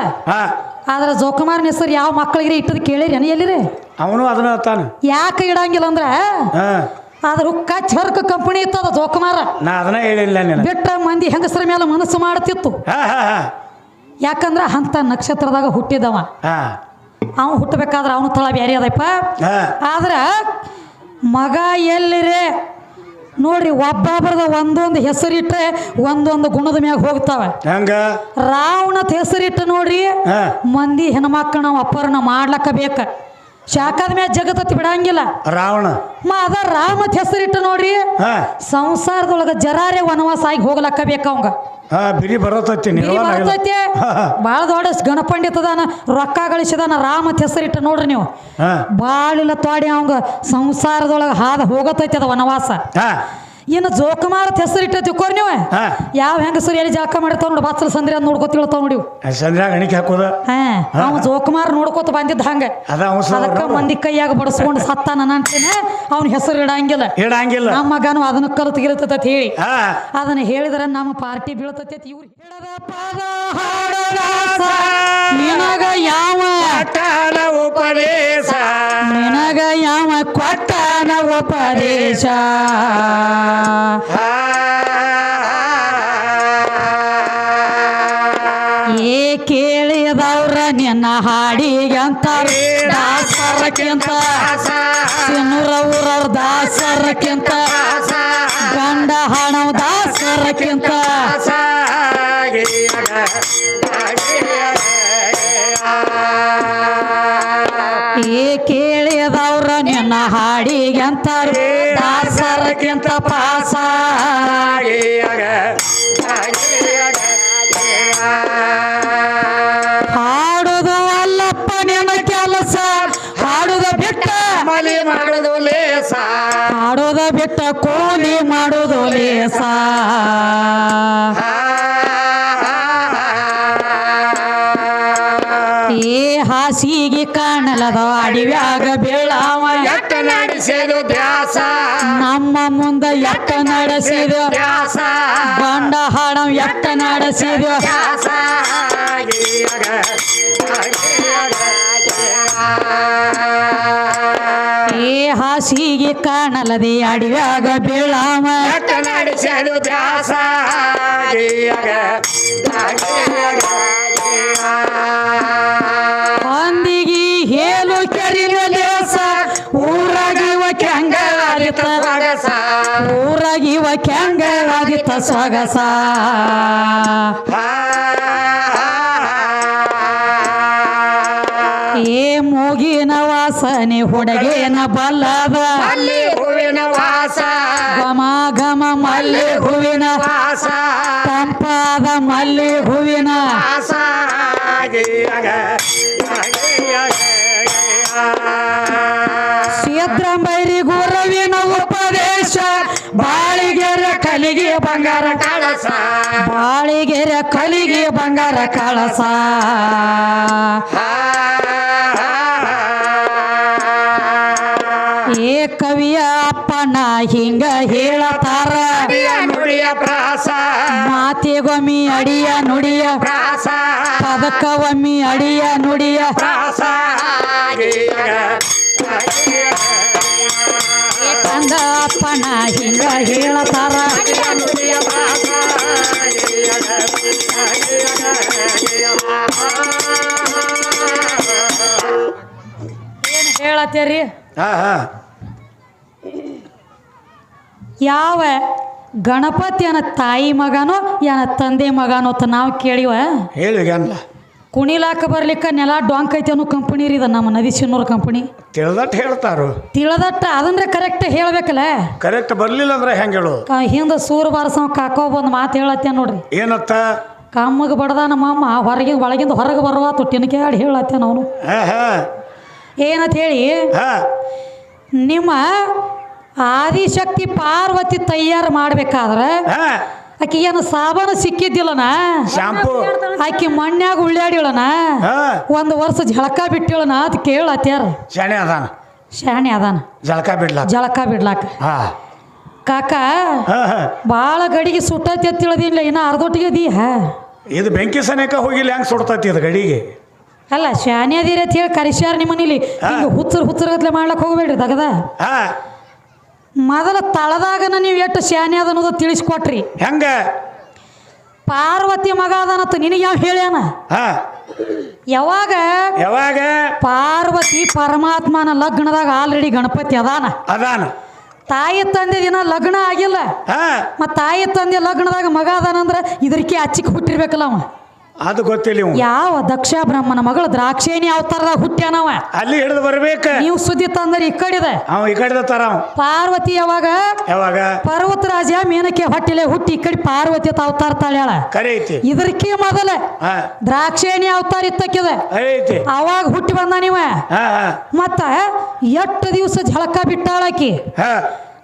ಹಾ. ಆದ್ರೆ ಜೋಕುಮಾರನ ಹೆಸರು ಯಾವ ಮಕ್ಕಳಿಗೆ ಇಟ್ಟದ್ ಕೇಳಿರಿ ಏನ ಎಲ್ಲಿರಿ? ಅವನು ಅದನ್ನ ತಾನು. ಯಾಕೆ ಇಡಂಗಿಲ್ಲ ಅಂದ್ರೆ? ಹಾ. ಅದ್ರ ಕಚ್ ಹರ್ಕ ಕಂಪನಿ ಇತ್ತದ ಜೋಕುಮಾರ. ನಾ ಅದನ್ನ ಹೇಳಿಲ್ಲ ನೀನು ಬಿಟ್ಟ ಮಂದಿ ಹೆಂಗಸರ ಮೇಲೆ ಮನಸ್ಸು ಮಾಡ್ತಿತ್ತು. ಹಾ ಹಾ ಹಾ. ಯಾಕಂದ್ರ ಅಂತ ನಕ್ಷತ್ರದಾಗ ಹುಟ್ಟಿದವ. ಹಾ. ಅವ ಹುಟ್ಟಬೇಕಾದ್ರೆ ಅವನು ತಳ ಬೇರೆ ಅದಪ್ಪ. ಹಾ. ಆದ್ರ ಮಗ ಎಲ್ಲಿರೇ? ನೋಡ್ರಿ ಒಬ್ಬೊಬ್ಬರದ ಒಂದೊಂದು ಹೆಸರಿಟ್ಟರೆ ಒಂದೊಂದು ಗುಣದ ಮ್ಯಾಗ ಹೋಗ್ತಾವೆ. ಹೆಂಗ? ರಾವಣದ ಹೆಸರಿಟ್ಟು ನೋಡ್ರಿ ಮಂದಿ ಹೆಣ್ಮಕ್ಳು ನಾವು ಮಾಡ್ಲಕ್ಕ ಬೇಕ. ಶಾಖದ ಮ್ಯಾಗ ಜಗತ್ತಿ ಬಿಡಂಗಿಲ್ಲ. ರಾವಣ. ಮ ಅದ ರಾಮತ್ ಹೆಸರಿಟ್ಟು ನೋಡ್ರಿ. ಹಾ. ಸಂಸಾರದೊಳಗ ಜರಾರೆ ವನವಾಸ ಆಗಿ ಹೋಗ್ಲಕ್ಕ ಬೇಕ ಅವಂಗ. ಹಾ ಬಿರಿ ಬರತೈತಿ. ಬಾಳ ದೊಡ್ಡ ಗಣಪಂಡಿತದಾನ ರೊಕ್ಕ ಗಳಿಸಿದಾನ ರಾಮತ್ ಹೆಸರಿಟ್ಟು ನೋಡ್ರಿ ನೀವು. ಹಾ. ಬಾಳಿಲ್ಲ ತೋಡಿ ಅವಂಗ ಸಂಸಾರದೊಳಗೆ ಹಾದ ಹೋಗತೈತಿ ಅದ ವನವಾಸ. ಹಾ. ಇನ್ನು ಜೋಕುಮಾರತ್ ಹೆಸರಿಟ್ಟ ತಿಕ್ಕೋರಿ ನೀವು? ಹಾ. ಯಾವ ಹೆಂಗಸರು ಎಲ್ಲಿ ಜಾಕ ಮಾಡಿರ್ತಾವ ನೋಡಿ ಬಾತ್ರ ಸಂದ್ರಿ ಅಂತ ನೋಡ್ಕೊತ ಇಳ್ತಾವ ನೋಡಿ. ಸಂದ್ರಾಗ ಅಣಿಕೆ ಹಾಕೋದ? ಹಾ. ಅವ ಜೋಕುಮಾರ್ ನೋಡ್ಕೊತ ಬಂದಿದ್ದ ಹಂಗ. ಅದ ಅದಕ್ಕ ಮಂದಿ ಕೈಯಾಗ ಬಡಸ್ಕೊಂಡು ಸತ್ತಾನ ಅಂತೇನೆ ಅವ್ನ ಹೆಸರು ಇಡಂಗಿಲ್ಲ. ಇಡಂಗಿಲ್ಲ. ನಮ್ಮ ಮಗನು ಅದನ್ನ ಕಲಿತು ಹೇಳಿ. ಹಾ. ಅದನ್ನ ಹೇಳಿದ್ರೆ ನಮ್ಮ ಪಾರ್ಟಿ ಬೀಳ್ತತೈತಿ ಇವ್ರು ಹೇಳದ ಪದ ಹಾಡದ ಸ, ನಿನಗ ಯಾವ ಉಪದೇಶ? ಯಾವ ಹಾ. ಏ ಕೇಳಿದವ್ರ ನಿನ್ನ ಹಾಡಿಗಂತ ದಾಸರಕ್ಕಿಂತ ಸಿನ್ನೂರ ಊರವ್ರ ದಾಸರಕ್ಕಿಂತ ನಿನ್ನ ಹಾಡಿಗಂತ ದಾಸರಕ್ಕಿಂತ ಪಾಸ ಹಾಸಿಗೆ ಕಾಣಲದ ಅಡಿವ್ಯಾಗ ಬೀಳಾವ. ಎಟ್ಟ ನಡೆಸಿದು ದ್ಯಾಸ ನಮ್ಮ ಮುಂದ ಎಟ್ಟ ನಡೆಸಿದ ದ್ಯಾಸ ಬಂಡ ಹಾಡ ಎಟ್ಟ ನಡೆಸಿದ ದ್ಯಾಸ ಏ ಹಾಸಿಗೆ ಕಾಣಲದೆ ಅಡಿವ್ಯಾಗ ಬೀಳಾವ. ಎಟ್ಟ ನಡೆಸಿದು ದ್ಯಾಸ ಹೇಳು ಕೆರಿನ ಲೇಸ ಊರಾಗಿವ ಕೆಂಗ ಆಗಿತ್ತ ಸೊಗಸ. ಏ ಮೂಗಿನ ವಾಸನೆ ಹುಡುಗೇನ ಬಲ್ಲದ. ಅಲ್ಲಿ ಹೂವಿನ ವಾಸ. ಗಮ ಘಮ ಮಲ್ಲಿ ಹೂವಿನ ವಾಸ. ತಂಪಾದ ಮಲ್ಲಿ ಹೂವಿನ ವಾಸ. ಸಿದ್ರಂಬೈರಿ ಗುರುವಿನ ಉಪದೇಶ. ಬಾಳಿಗೆರೆ ಕಲಿಗೆ ಬಂಗಾರ ಕಳಸ. ಬಾಳಿಗೆರೆ ಕಲಿಗೆ ಬಂಗಾರ ಕಳಸ. ಏ ಕವಿಯ ಅಪ್ಪನ ಹಿಂಗ ಹೇಳತಾರ. ನುಡಿಯ ಪ್ರಾಸ. ಮಾತಿಗೊಮ್ಮಿ ಅಡಿಯ ನುಡಿಯ ಪ್ರಾಸ. ಪದಕವಮ್ಮಿ ಅಡಿಯ ನುಡಿಯ ಅಪ್ಪನ ಹಿಂಗ ಹೇಳತಾರ. ಪ್ರಾಸ ಹೇಳತ್ತೀರಿ? ಯಾವ ಗಣಪತಿಯನ ತಾಯಿ ಮಗನೋ ಯಾನ ತಂದೆ ಮಗನೋ ಅಂತ ನಾವು ಕೇಳಿವ? ಹೇಳಿ ಕುಣಿಲಾಕ ಬರ್ಲಿಕ್ಕ ನೆಲ ಡೊಂಕ್ ಐತಿ ಅನ್ನೋ ಕಂಪನಿ ರೀ ಇದು ನಮ್ಮ ನದಿ ಸಿನ್ನೂರು ಕಂಪನಿ ತಿಳ್ದಟ್ ಹೇಳ್ತಾರು. ತಿಳದಟ್ಟ ಅದಂದ್ರೆ ಕರೆಕ್ಟ್ ಹೇಳ್ಬೇಕಲ್ಲ? ಕರೆಕ್ಟ್ ಬರ್ಲಿಲ್ಲ ಅಂದ್ರೆ ಹೆಂಗ್ ಹೇಳು? ಕ- ಹಿಂದ ಸೂರ್ ಬಾರಸವ ಕಾಕೋ ಬಂದು ಮಾತು ಹೇಳತ್ತೆ ನೋಡ್ರಿ. ಏನತ್ತ? ಕಾಮ್ಮಗೆ ಬಡದ ನಮ್ಮಮ್ಮ ಹೊರಗಿಂದ ಒಳಗಿಂದ ಹೊರಗೆ ಬರುವ ತೊಟ್ಟಿನ ಕೇಳಿ ಹೇಳತ್ತೆ ಅವನು. ಹಾ ಹಾ. ಏನಂತ ಹೇಳಿ ಹಾ. ನಿಮ್ಮ ಆದಿಶಕ್ತಿ ಪಾರ್ವತಿ ತಯಾರು ಮಾಡ್ಬೇಕಾದ್ರೆ ಹಾ. ಆಕಿ ಏನು ಸಾಬಾನು ಸಿಕ್ಕಿದ್ದಿಲ್ಲನ? ಶಾಂಪು. ಆಕಿ ಮಣ್ಣಾಗ ಉಳ್ಳಾಡಿಳನ ಒಂದು ವರ್ಷ ಜಳಕ ಬಿಟ್ಟಿಳನ ಅದು ಕೇಳತ್ಯಾರ ಶಾಣೆ ಅದಾನ. ಶಾಣೆ ಅದಾನ. ಜಳಕ ಬಿಡ್ಲಾಕ. ಜಳಕ ಬಿಡ್ಲಾಕ. ಹಾ. ಕಾಕ ಬಾಳ ಗಡಿಗೆ ಸುಟ್ಟೈತಿ ಅಂತ ತಿಳಿದಿಲ್ಲ ಇನ್ನು ಅರ್ಧೊಟ್ಟಿಗೆ ಅದಿ ಹಾ ಇದು ಬೆಂಕಿ ಸನೇಕ ಹೋಗಿಲ್ಲ ಹೆಂಗ್ ಸುಡ್ತತಿ ಇದು ಗಡಿಗೆ? ಅಲ್ಲ ಶಾನೆ ಅದೀರಿ ಅಂತ ಹೇಳಿ ಕರಿಸ್ಯಾರ ನಿಮ್ಮನಿಲಿ. ಹುಚ್ಚರು ಹುಚ್ಚರ್ ಗತ್ಲೆ ಮಾಡ್ಲಕ್ ಹೋಗ್ಬೇಡ್ರಿ ದಗದ. ಹಾ. ಮೊದಲ ತಳದಾಗನ ನೀವು ಎಷ್ಟು ಶಾನೆ ಅದ ಅನ್ನೋದು ತಿಳಿಸ್ಕೊಟ್ರಿ. ಹೆಂಗ? ಪಾರ್ವತಿ ಮಗ ಅದನತ್ತ ನಿನಗೆ ಯಾವ ಹೇಳ್ಯಾನ? ಯಾವಾಗ? ಯಾವಾಗ? ಪಾರ್ವತಿ ಪರಮಾತ್ಮನ ಲಗ್ನದಾಗ ಆಲ್ರೆಡಿ ಗಣಪತಿ ಅದಾನ. ಅದಾನ. ತಾಯಿ ತಂದೆ ದಿನ ಲಗ್ನ ಆಗಿಲ್ಲ. ಮತ್ತು ತಾಯಿ ತಂದೆ ಲಗ್ನದಾಗ ಮಗ ಅದಾನಂದ್ರೆ ಇದಕ್ಕೆ ಅಚ್ಚಿಕ್ ಹುಟ್ಟಿರ್ಬೇಕಲ್ಲ ಅವ. ಅದು ಗೊತ್ತಿಲ್ಲ ಯಾವ ದಕ್ಷ ಬ್ರಹ್ಮನ ಮಗಳು ದ್ರಾಕ್ಷೇಣಿ ಅವತಾರದಾಗ ಹುಟ್ಟ್ಯಾನವ ಅಲ್ಲಿ ಹಿಡಿದು ಬರ್ಬೇಕ. ನೀವು ಸುದ್ದಿ ತಂದ್ರೆ ಈ ಕಡೆ ಅವ ಈ ಕಡೆ ತರ ಅವ. ಪಾರ್ವತಿ ಯಾವಾಗ? ಯಾವಾಗ? ಪರ್ವತರಾಜ ಮೇನಕ್ಕೆ ಹೊಟ್ಟಿಲೆ ಹುಟ್ಟಿ ಈ ಕಡೆ ಪಾರ್ವತಿ ಅಂತ ಅವತಾರ ತಾಳ್ಯಾಳ ಕರೆ ಐತಿ. ಇದಕ್ಕೆ ಮೊದಲ ಹಾ. ದ್ರಾಕ್ಷೇಣಿ ಅವತಾರ ಇತ್ತಕ್ಕಿದೆ ಐತಿ. ಅವಾಗ ಹುಟ್ಟಿ ಬಂದ ನೀವ? ಹಾ ಹಾ. ಮತ್ತ ಎಷ್ಟು ದಿವಸ ಜಳಕ ಬಿಟ್ಟಾಳಕಿ? ಹಾ.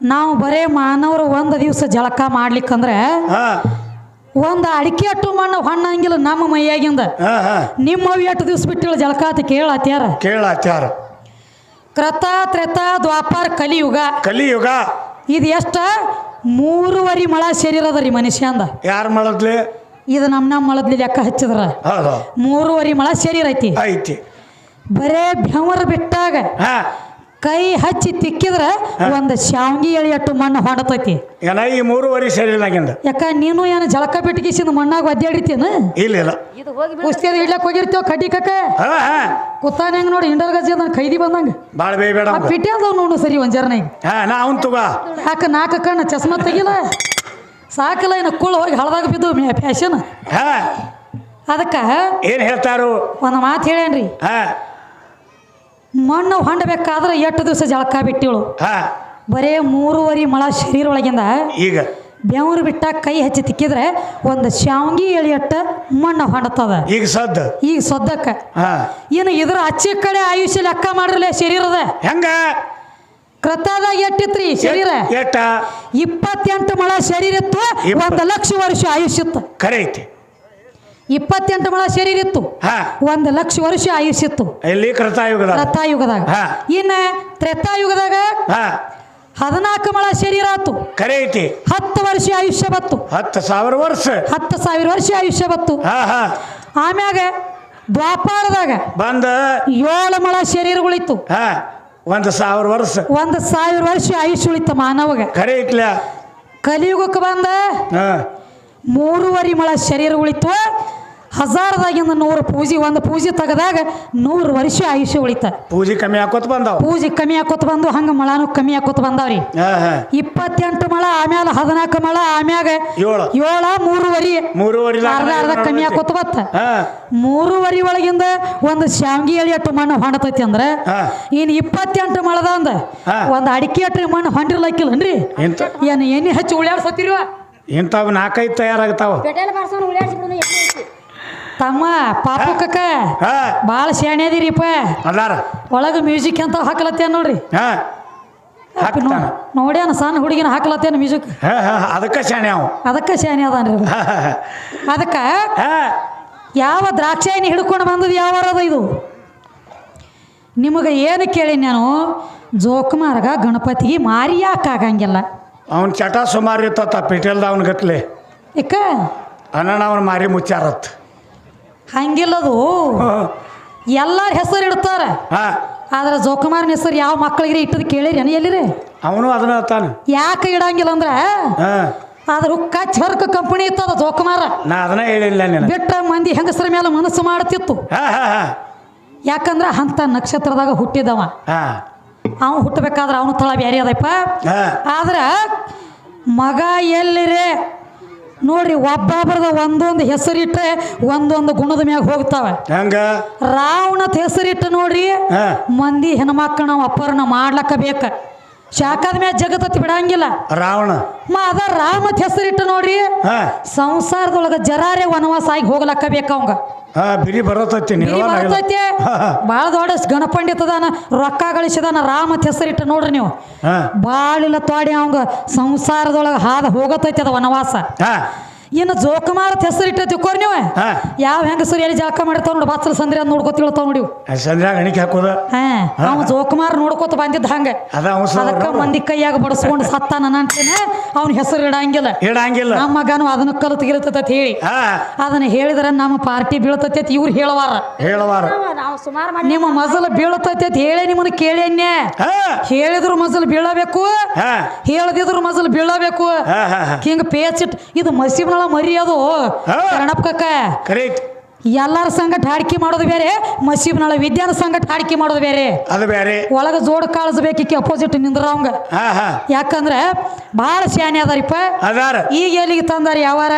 ನಾವು ಬರೇ ಮಾನವರು ಒಂದು ದಿವಸ ಜಳಕ ಮಾಡ್ಲಿಕ್ಕಂದ್ರೆ ಹಾ. ಒಂದು ಅಡಿಕೆ ಅಟ್ಟು ಮಣ್ಣು ಹಣ್ಣಂಗಿಲ್ಲ ನಮ್ಮ ಮೈಯಾಗಿಂದ. ನಿಮ್ಮ ಅವು ಎಷ್ಟು ದಿವಸ ಬಿಟ್ಟಿಳ ಜಲಕಾತ ಕೇಳತ್ಯಾರ ಕೇಳ ಆಚಾರ ಕೃತ ತ್ರೇತ ದ್ವಾಪಾರ ಕಲಿಯುಗ. ಕಲಿಯುಗ. ಇದು ಎಷ್ಟ? ಮೂರುವರಿ ಮಳ ಶರೀರದ ರೀ ಮನುಷ್ಯಂದ ಯಾರು ಮಳದ್ಲಿ? ಇದು ನಮ್ಮ ನಮ್ಮ ಮಳದ್ಲಿ ಲೆಕ್ಕ ಹಚ್ಚಿದ್ರ. ಮೂರುವರಿ ಮಳ ಸೇರಿರೈತಿ. ಐತಿ. ಐತಿ ಬರೇ ಬೆವರ ಬಿಟ್ಟಾಗ ಹಾ. ಕೈ ಹಚ್ಚಿ ತಿಕ್ಕಿದ್ರೆ ಒಂದು ಶಾವಂಗಿ ಎಳಿ ಅಟ್ಟು ಮಣ್ಣು ಹೊಡತೈತಿ. ಏನ ಈ ಮೂರುವರೆ ಸರಿನಾಗಿಂದ ಯಾಕ ನೀನು ಏನು ಜಳಕ ಬಿಟ್ಟಿಗಿಸಿದ ಮಣ್ಣಾಗ ಒದ್ದಾಡಿತೇನು ಇಲ್ಲ ಇಲ್ಲ. ಕುಸ್ತಿಯದ ಇಡ್ಲಕ್ ಹೋಗಿರ್ತೇವ ಕಡ್ಡಿ ಕಕ್ಕ? ಹಾ ಹಾ. ಕುತ್ತಾನ ಹೆಂಗ್ ನೋಡಿ ಇಂಡರ್ ಗಜ್ಜಿ ಅದನ್ನ ಖೈದಿ ಬಂದಂಗ. ಬಾಳ ಬೇಡ ಪಿಟಿ ಅದಾವ ನೋಡು ಸರಿ ಒಂದ್ ಜರ್ನಾಗ ಹಾ ನಾ ಅವನ್ ತಗೋ. ಯಾಕ ನಾಲ್ಕು ಕಣ್ಣ ಚಸ್ಮಾ ತೆಗಿಲ್ಲ ಸಾಕಲ್ಲ ಏನು ಕುಳ್ಳು ಹೋಗಿ ಹಳದಾಗ ಬಿದ್ದು ಫ್ಯಾಷನ್. ಅದಕ್ಕ ಅದಕ್ಕೆ ಏನ್ ಹೇಳ್ತಾರು? ಒಂದು ಮಾತು ಹೇಳೇನ್ರಿ ಹಾ. ಮಣ್ಣು ಹೊಂಡಬೇಕಾದ್ರೆ ಎಷ್ಟು ದಿವಸ ಜಳಕ ಬಿಟ್ಟಿಳು ಹಾ. ಬರೇ ಮೂರುವರೆ ಮಳ ಶರೀರ ಒಳಗಿಂದ ಈಗ. ಬೆವರು ಬಿಟ್ಟ ಕೈ ಹಚ್ಚಿ ತಿಕ್ಕಿದ್ರೆ ಒಂದು ಶಾವಂಗಿ ಎಳೆಯಟ್ಟ ಮಣ್ಣು ಹೊಂಡತದ ಈಗ ಸದ್ದ. ಈಗ ಸದ್ದಕ್ಕ. ಏನು ಇನ್ನು ಇದ್ರ ಅಚ್ಚಿ ಕಡೆ ಆಯುಷ್ಯ ಲೆಕ್ಕ ಮಾಡ್ರಲ್ಲ ಶರೀರದ. ಹೆಂಗ? ಕೃತದಾಗ ಎಟ್ಟಿತ್ರಿ ಶರೀರ? ಎಟ್ಟ? ಇಪ್ಪತ್ತೆಂಟು ಮಳ ಶರೀರ ಇತ್ತು ಒಂದು ಲಕ್ಷ ವರ್ಷ ಆಯುಷ್ಯ ಇತ್ತು ಕರೆ ಐತಿ. ಇಪ್ಪತ್ತೆಂಟು ಮಳ ಶರೀರ ಇತ್ತು. ಹಾ. ಒಂದು ಲಕ್ಷ ವರ್ಷ ಆಯುಷ್ಯ ಇತ್ತು. ಇಲ್ಲಿ ಕೃತಾಯುಗದಾಗ ಕೃತಾಯುಗದಾಗ. ಇನ್ನ ತ್ರೇತಾಯುಗದಾಗ ಹಾ. ಹದಿನಾಲ್ಕು ಮಳ ಶರೀರ ಆತು ಕರೆ ಐತಿ. ಹತ್ತು ವರ್ಷ ಆಯುಷ್ಯ ಬತ್ತು ಹತ್ತು ಸಾವಿರ ವರ್ಷ. ಹತ್ತು ಸಾವಿರ ವರ್ಷ ಆಯುಷ್ಯ ಬತ್ತು ಹಾ ಹಾ. ಆಮ್ಯಾಗ ದ್ವಾಪಾರದಾಗ ಬಂದ. ಏಳು ಮಳ ಶರೀರಗಳಿತ್ತು. ಹಾ. ಒಂದು ಸಾವಿರ ವರ್ಷ. ಒಂದು ಸಾವಿರ ವರ್ಷ ಆಯುಷ್ಯ ಉಳಿತು ಮಾನವಗ. ಕರೆ ಐತ್ಲ. ಕಲಿಯುಗಕ್ಕೆ ಬಂದ ಮೂರುವರಿ ಮೂರುವರೆ ಮಳ ಶರೀರ ಉಳಿತು. ಹಜಾರದಾಗಿಂದ ನೂರು ಪೂಜೆ ಒಂದು ಪೂಜೆ ತೆಗೆದಾಗ ನೂರು ವರ್ಷ ಆಯುಷ್ಯ ಉಳಿತ. ಪೂಜೆ ಕಮ್ಮಿ ಹಾಕೋತ್ ಬಂದಾವ. ಪೂಜೆ ಕಮ್ಮಿ ಹಾಕೋತ್ ಬಂದು ಹಂಗ ಮಳಾನು ಕಮ್ಮಿ ಹಾಕೋತ್ ಬಂದಾವ್ರಿ. ಇಪ್ಪತ್ತೆಂಟು ಮಳ ಆಮ್ಯಾಲ ಹದಿನಾಲ್ಕು ಮಳ ಆಮ್ಯಾಗ ಏಳು. ಏಳ ಮೂರುವರಿ. ಮೂರುವರೆ ಅರ್ಧ ಅರ್ಧ ಕಮ್ಮಿ ಹಾಕೋತ ಬತ್ತ ಮೂರುವರಿ ಒಳಗಿಂದ ಒಂದು ಶಾವ್ಗಿ ಎಳಿ ಅಟ್ಟು ಮಣ್ಣು ಹೊಂಡತೈತಿ ಅಂದ್ರ ಇನ್ ಇಪ್ಪತ್ತೆಂಟು ಮಳದ ಅಂದ ಒಂದ್ ಒಂದು ಅಡಿಕೆ ಅಟ್ರಿ ಮಣ್ಣು ಹೊಂಡಿರ್ಲಕ್ಕಿಲ್ಲನ್ರಿ? ಏನು ಎಣ್ಣೆ ಹಚ್ಚಿ ಉಳ್ಯಾಡ್ಸತ್ತಿರುವ ಇಂಥವು ನಾಲ್ಕೈದು ತಯಾರಾಗ್ತಾವ. ತಮ್ಮ ಪಾಪು ಕಕ್ಕ ಹಾ. ಭಾಳ ಶಾಣೆ ಅದೀರಿಪ್ಪ ಅಲ್ಲಾರ ಒಳಗೆ ಮ್ಯೂಸಿಕ್ ಅಂತ ಹಾಕ್ಲತ್ತೇನ್ ನೋಡ್ರಿ? ಹಾ. ನೋಡಿ ನೋಡ್ಯಾನ ಸಣ್ಣ ಹುಡುಗಿನ ಹಾಕ್ಲತ್ತೇನು ಮ್ಯೂಸಿಕ್? ಅದಕ್ಕೆ ಶಾಣೆ ಅವ. ಅದಕ್ಕೆ ಶಾಣೆ ಅದಾನ್ರಿ ಅದು. ಅದಕ್ಕೆ ಹಾ. ಯಾವ ದ್ರಾಕ್ಷಾಯಿನ ಹಿಡ್ಕೊಂಡು ಬಂದದ್ದು ಯಾವ ಅದ ಇದು? ನಿಮಗೆ ಏನು ಕೇಳಿ ನಾನು ಜೋಕುಮಾರ್ಗ ಗಣಪತಿಗೆ ಮಾರಿ ಯಾಕೆ ಆಗಂಗಿಲ್ಲ ಅವ್ನ ಚಟ ಸುಮಾರು ಇರ್ತತ್ತ ಪಿಟೇಲ್ದ ಅವನ ಗಟ್ಲೆ. ಇಕ್ಕ ಅಣ್ಣ ಅವನ ಮಾರಿ ಮುಚ್ಚಾರತ್. ಹಂಗಿಲ್ಲದು. ಎಲ್ಲಾರ ಹೆಸರು ಇಡ್ತಾರ. ಹಾ. ಆದ್ರೆ ಜೋಕುಮಾರನ ಹೆಸರು ಯಾವ ಮಕ್ಕಳಿಗೆ ಇಟ್ಟದ ಕೇಳಿರಿ ಎಲ್ಲಿರಿ? ಅವನು ಅದನ್ನ ತಾನ. ಯಾಕೆ ಇಡಂಗಿಲ್ಲ ಅಂದ್ರೆ? ಆದ್ರೆ ಹುಕ್ಕ ಚರ್ಕ ಕಂಪನಿ ಇತ್ತದ ಜೋಕುಮಾರ. ನಾ ಅದನ್ನ ಹೇಳಿಲ್ಲ ಬಿಟ್ಟ ಮಂದಿ ಹೆಂಗಸರ ಮೇಲೆ ಮನಸ್ಸು ಮಾಡ್ತಿತ್ತು. ಹಾ ಹಾ ಹಾ. ಯಾಕಂದ್ರೆ ಅಂತ ನಕ್ಷತ್ರದಾಗ ಹುಟ್ಟಿದವ. ಹಾ. ಅವನು ಹುಟ್ಟಬೇಕಾದ್ರೆ ಅವನು ತಳ ಬ್ಯಾರೆ ಅದಪ್ಪ ಹಾ. ಆದ್ರೆ ಮಗ ಎಲ್ಲಿರೇ? ನೋಡ್ರಿ ಒಬ್ಬೊಬ್ಬರದ ಒಂದೊಂದು ಹೆಸರಿಟ್ರೆ ಒಂದೊಂದು ಗುಣದ ಮ್ಯಾಗ ಹೋಗ್ತಾವೆ. ಹೆಂಗ? ರಾವಣತ್ ಹೆಸರಿಟ್ಟು ನೋಡ್ರಿ ಮಂದಿ ಹೆಣ್ಮಕ್ಳು ನಾವು ಮಾಡ್ಲಕ್ಕ ಬೇಕ. ಶಾಖದ ಮ್ಯಾಗ ಜಗತ್ತತ್ತಿ ಬಿಡಂಗಿಲ್ಲ. ರಾವಣ. ಮ ಅದ ರಾಮತ್ ಹೆಸರಿಟ್ಟು ನೋಡ್ರಿ. ಹಾ. ಸಂಸಾರದೊಳಗ ಜರಾರೆ ವನವಾಸ ಆಗಿ ಹೋಗ್ಲಕ್ಕ ಬೇಕ ಅವಂಗ. ಹಾ ಬಿರಿ ಬರತೈತಿ. ಭಾಳ ದೊಡ್ಡ ಗಣಪಂಡಿತದಾನ ರೊಕ್ಕ ಗಳಿಸಿದಾನ ರಾಮತ್ ಹೆಸರಿಟ್ಟು ನೋಡ್ರಿ ನೀವು. ಬಾಳಿಲ್ಲ ತೋಡಿ ಅವಂಗ ಸಂಸಾರದೊಳಗೆ ಹಾದ ಹೋಗತೈತಿ ಅದ ವನವಾಸ. ಹಾ. ಇನ್ನು ಜೋಕುಮಾರತ್ ಹೆಸರು ಇಟ್ಟ ಕೊರ್ ನೀವು? ಹಾ. ಯಾವ ಹೆಂಗಸರು ಎಲ್ಲಿ ಜಾಕ ಮಾಡ್ತಾವ ನೋಡಿ ಬಾತ್ರ ಸಂದ್ರಿ ಅಂತ ನೋಡ್ಕೊತಿಳ್ತಾವ ನೋಡಿ. ಸಂಧ್ಯಾಗ ಹಣಿಕೆ ಹಾಕೋದ? ಹಾ. ಅವ ಜೋಕುಮಾರ್ ನೋಡ್ಕೊತ ಬಂದಿದ್ದ ಹಂಗ. ಅದ ಅದಕ್ಕ ಮಂದಿ ಕೈಯಾಗ ಬಡಸ್ಕೊಂಡು ಸತ್ತ ನನ್ನ ಅಂತೇನೆ ಅವ್ನ ಹೆಸರು ಇಡಂಗಿಲ್ಲ. ಇಡಂಗಿಲ್ಲ. ನಮ್ಮ ಮಗನು ಅದನ್ನ ಕಲಿತು ಗಿಲತೈತಿ ಅಂತ ಹೇಳಿ. ಹಾ. ಅದನ್ನ ಹೇಳಿದ್ರ ನಮ್ಮ ಪಾರ್ಟಿ ಬೀಳ್ತೈತಿ ಅಂತ ಇವ್ರು ಹೇಳವಾರ. ಹೇಳವಾರ. ನಾವು ಸುಮಾರು ಮಾಡಿ ನಿಮ್ಮ ಮಜಲು ಬೀಳ್ತೈತಿ ಅಂತ ಹೇಳಿ ನಿಮ್ಮನ್ನ ಕೇಳೇನ್ಯ ಹಾ. ಹೇಳಿದ್ರು ಮಜಲು ಬೀಳಬೇಕು. ಹಾ. ಹೇಳದಿದ್ರು ಮಜಲು ಬೀಳಬೇಕು. ಹಾ ಹಾ ಹಾ. ಹಿಂಗ ಪೇಚಿಟ್ ಇದು ಮಸೀಬ್ನಳ ಮರಿ ಅದು. ಹಾ. ಕರ್ಣಪ್ಕಕ್ಕ ಕರೆಕ್ಟ್. ಎಲ್ಲಾರ ಸಂಗಟ ಹಾಡಿಕೆ ಮಾಡೋದು ಬೇರೆ ಮಸೀಬ್ನಳ ವಿದ್ಯಾನ ಸಂಗಟ ಹಾಡಿಕೆ ಮಾಡೋದು ಬೇರೆ. ಅದು ಬೇರೆ. ಒಳಗ ಜೋಡ್ ಕಾಳಿಸ್ಬೇಕಿಕ್ಕೆ ಅಪೋಸಿಟ್ ನಿಂದ್ರ ಅವಂಗ ಹಾ ಹಾ. ಯಾಕಂದ್ರೆ ಬಹಳ ಶಾನೆ ಅದಾರಿಪ್ಪ. ಅದಾರ. ಈಗ ಎಲ್ಲಿಗೆ ತಂದಾರ ಯಾವಾರ?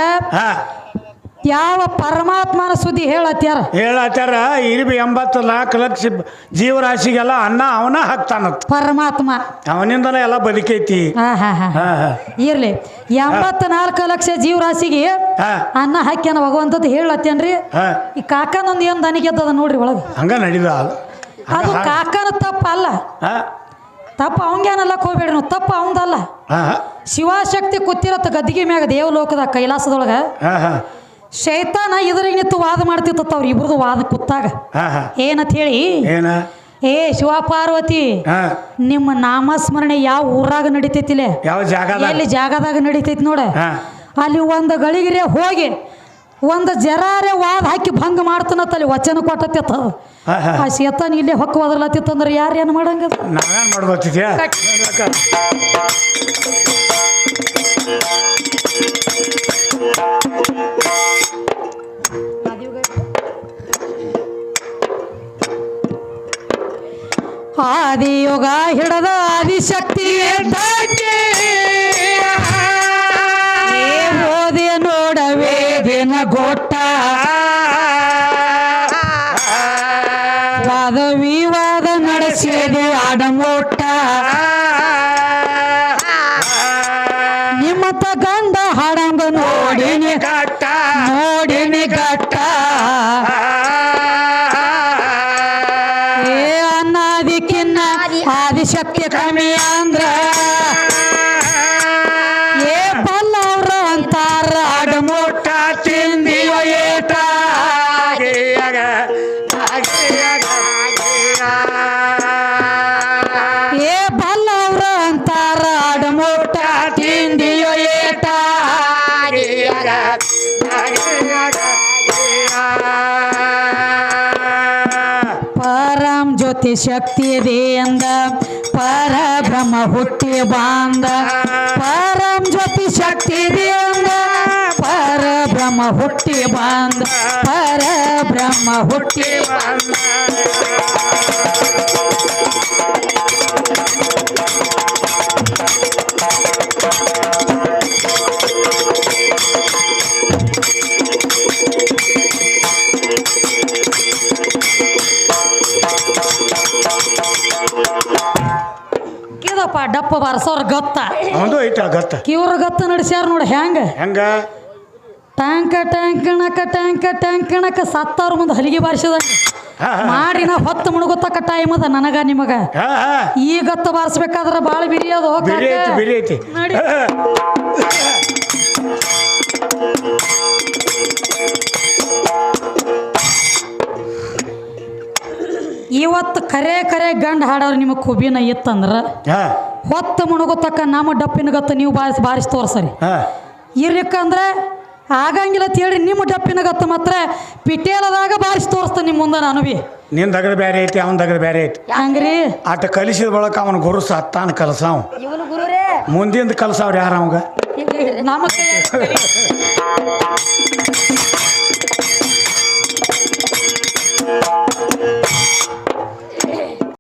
ಯಾವ ಪರಮಾತ್ಮನ ಸುದ್ದಿ ಹೇಳತ್ಯಾರ? ಹೇಳತ್ತಾರ ಇರ್ಬಿ ಎಂಬತ್ತು ನಾಲ್ಕು ಲಕ್ಷ ಜೀವರಾಶಿಗೆಲ್ಲ ಅನ್ನ ಅವನ ಹಾಕ್ತಾನತ್ ಪರಮಾತ್ಮ. ಅವನಿಂದನೇ ಎಲ್ಲ ಬದುಕೈತಿ. ಹಾ ಹಾ ನಾಲ್ಕು ಹಾ ಹಾ. ಇರ್ಲಿ. ಎಂಬತ್ನಾಲ್ಕು ಲಕ್ಷ ಜೀವರಾಶಿಗೆ ಹಾ. ಅನ್ನ ಹಾಕ್ಯಾನ ಭಗವಂತದ್ದು ಹೇಳತ್ತೇನ್ರಿ ಹಾ. ಈ ಕಾಕನೊಂದು ಏನ್ ದನಿಗೆದ್ದದ ನೋಡ್ರಿ ಒಳಗೆ? ಹಂಗ ನಡೀದ ಅದು. ಅದು ಕಾಕನ ತಪ್ಪ ಅಲ್ಲ ಹಾ. ತಪ್ಪ ಅವಂಗೇನಲ್ಲ ಹೋಗ್ಬೇಡ್ರಿ ನೀವು ತಪ್ಪ ಅವಂದಲ್ಲ ಹಾ. ಶಿವಶಕ್ತಿ ಕೂತಿರತ್ತ ಗದ್ದಿಗೆ ಮ್ಯಾಗ ದೇವಲೋಕದ ಕೈಲಾಸದೊಳಗ ಹಾ ಹಾ. ಶೈತಾನ ಇದ್ರಿಗೆ ನಿಂತು ವಾದ ಮಾಡ್ತಿತ್ತ ಅವ್ರ ಇಬ್ರದು ವಾದ ಕೂತಾಗ ಏನಂತ ಹೇಳಿ ಏನ? ಏ ಶಿವ ಪಾರ್ವತಿ ನಿಮ್ಮ ನಾಮಸ್ಮರಣೆ ಯಾವ ಊರಾಗ ನಡಿತೈತಿಲೆ? ಯಾವ ಎಲ್ಲಿ ಜಾಗದಾಗ ನಡಿತೈತಿ ನೋಡ. ಅಲ್ಲಿ ಒಂದು ಗಳಿಗಿರೆ ಹೋಗಿ ಒಂದು ಜರಾರೆ ವಾದ ಹಾಕಿ ಭಂಗ ಮಾಡ್ತಾನತ್ತ ಅಲ್ಲಿ ವಚನ ಕೊಟ್ಟತ್ತ ಆ ಶೇತಾನ ಇಲ್ಲೇ ಹೊಕ್ಕ ಒದರ್ಲತ್ತಿತ್ತಂದ್ರೆ ಯಾರು ಏನು ಮಾಡಂಗದ? Thank ಮಾಡ್ಬೋತಿದ್ಯಾ ಆದಿಯೋಗ ಹಿಡದ ಆದಿಶಕ್ತಿ ಓದಿ ನೋಡವೇ ದಿನ ಗೊಟ್ಟ ಶಕ್ತಿ ಶಕ್ತಿಯದೇ ಅಂದ. ಪರಬ್ರಹ್ಮ ಹುಟ್ಟಿ ಬಾಂದ. ಪರಂ ಜ್ಯೋತಿ ಶಕ್ತಿ ಇದೆ ಪರ ಪರಬ್ರಹ್ಮ ಹುಟ್ಟಿ ಬಾಂದ. ಪರಬ್ರಹ್ಮ ಹುಟ್ಟಿ ಇದಪ್ಪ ಡಪ್ಪ ಗೊತ್ತ. ಗತ್ತ ಅವಂದು ಐತ ಗತ್ತ. ಕಿವ್ರ ಗತ್ತ ನಡೆಸ್ಯಾರ ನೋಡಿ ಹೆಂಗ ಹೆಂಗ? ಟ್ಯಾಂಕ ಟ್ಯಾಂಕಣಕ ಟ್ಯಾಂಕ ಟ್ಯಾಂಕಣಕ ಸತ್ತವ್ರ ಮುಂದೆ ಹಲಿಗೆ ಬಾರಿಸಿದ ಮಾಡಿ ನಾ ಹೊತ್ತು ಮುಣಗುತ್ತಕ ಟೈಮ್ ಅದ ನನಗ ನಿಮಗ. ಈ ಗತ್ತ ಬಾರಿಸ್ಬೇಕಾದ್ರೆ ಭಾಳ ಬಿರಿ ಅದು ಬಿರಿ ಐತಿ ಬಿರಿ ಐತಿ. ನೋಡಿ. ಇವತ್ತು ಕರೆ ಕರೆ ಗಂಡ ಹಾಡೋರು ನಿಮಗೆ ಕುಬಿನ ಇತ್ತಂದ್ರ? ಹೊತ್ತು ಮುಣುಗುತ್ತಕ್ಕ ನಮ್ಮ ಡಪ್ಪಿನಗತ್ತ ನೀವು ಬಾರಿಸಿ ಬಾರಿಸಿ ತೋರಿಸ್ರಿ. ಇರ್ಲಿಕ್ಕಂದ್ರೆ ಆಗಂಗಿಲ್ಲ ಅಂತ ಹೇಳಿ ನಿಮ್ಮ ಡಪ್ಪಿನಗತ್ತ ಮಾತ್ರ ಪಿಟೇಲದಾಗ ಬಾರಿಸಿ ತೋರಿಸ್ತೇನೆ ನಿಮ್ಮ ಮುಂದೆ ನಾನು ಬಿ ನಿನ್ ದಗದ ಬೇರೆ ಐತಿ ಅವನ ದಗದ ಬೇರೆ ಐತಿ. ಹಂಗ್ರಿ? ಆಟ ಕಲಿಸಿದ ಬಳಕ ಅವನ ಗುರು ಸತ್ತಾನ ಕಲಸ ಇವನು ಗುರುರೇ. ಮುಂದಿಂದ ಕಲಸಾವ್ರ ಯಾರ ಅವಂಗ? ನಮಗೆ